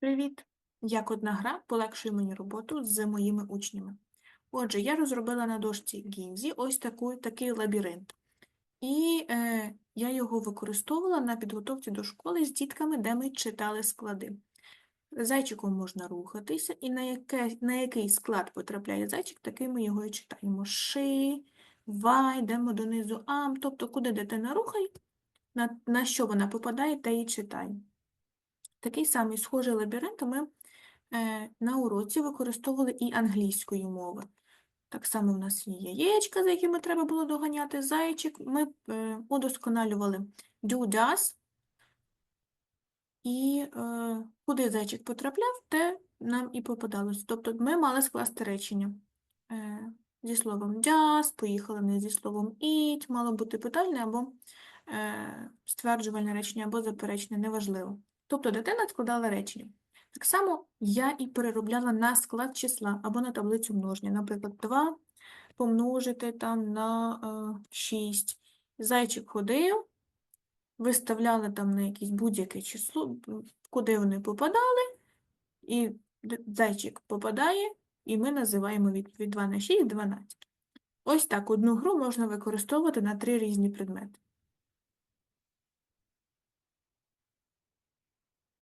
Привіт! Як одна гра полегшує мені роботу з моїми учнями. Отже, я розробила на дошці Гінзі ось таку, такий лабіринт. І е, я його використовувала на підготовці до школи з дітками, де ми читали склади. Зайчиком можна рухатися, і на, яке, на який склад потрапляє зайчик, такий ми його і читаємо. Ши, вай, йдемо донизу ам, тобто куди дитина рухає, на, на що вона попадає, те і читає. Такий самий схожий лабіринт ми е, на уроці використовували і англійської мови. Так само в нас є яєчка, за якими треба було доганяти зайчик. Ми е, удосконалювали do, does. І е, куди зайчик потрапляв, те нам і попадалось. Тобто ми мали скласти речення. Е, зі словом just, поїхали не зі словом eat, мало бути питальне або е, стверджувальне речення, або заперечне, неважливо. Тобто дитина складала речення. Так само я і переробляла на склад числа або на таблицю множення. Наприклад, 2 помножити там на е, 6. Зайчик ходив, виставляли там на якесь будь-яке число, куди вони попадали, і зайчик попадає, і ми називаємо відповідь 2 на 6 – 12. Ось так одну гру можна використовувати на три різні предмети.